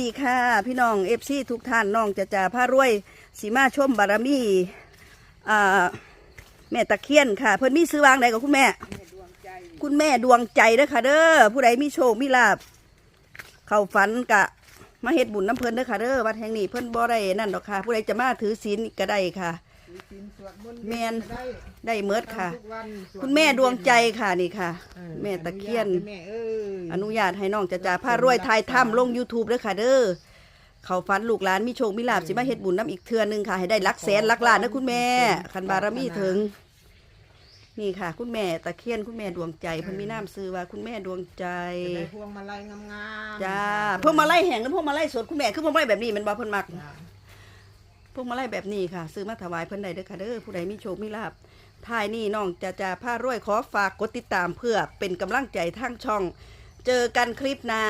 ดีค่ะ พี่น้องเอฟซีทุกท่านน้องจะจ่าผ้ารวยสีมาชมบารมีอ่าแม่ตะเคียนค่ะ เพิ่นมีซื้อวางใดกับคุณแม่ คุณแม่ดวงใจเด้อค่ะ เด้อผู้ใดมีโชคมีลาบเข้าฝันกะมาเฮ็ดบุญน้ำเพิ่นเด้อค่ะเด้อวัดแห่งนี้เพิ่นบ่ได้นั่นดอกค่ะ ผู้ใดจะมาถือศีลก็ได้ค่ะแม่นได้เมิดค่ะ คุณแม่ดวงใจค่ะนี่ค่ะ แม่ตะเคียนแม่เอ้ย อนุญาตให้น้องจะจ่าผ้ารวยทายถ้ำลง YouTube เด้อค่ะเด้อเขาฟันลูกหลานมีโชคมีลาบสิมาเฮ็ดบุญน้ำอีกเทือนึงค่ะ ให้ได้หลักแสนหลักล้านนะคุณแม่ คันบารมีถึง นี่ค่ะ คุณแม่ตะเคียนคุณแม่ดวงใจเพิ่นมีน้ำซื้อว่าคุณแม่ดวงใจ จะได้พวงมาลัยงามๆจ้าพวกมาไล่แห่งกับพวกมาไล่สดคุณแม่คือพวกมาไล่แบบนี้แมันบ่เพิ่นมัก จ้า พวกมาไล่แบบนี้ค่ะ ซื้อมาถวายเพิ่นได้เด้อค่ะเด้อผู้ใดมีโชคมีลาบท้ายนี่น้องจะจ่าผ้ารวยขอฝากกดติดตามเพื่อเป็นกำลังใจทางช่อง เจอกันคลิปหน้า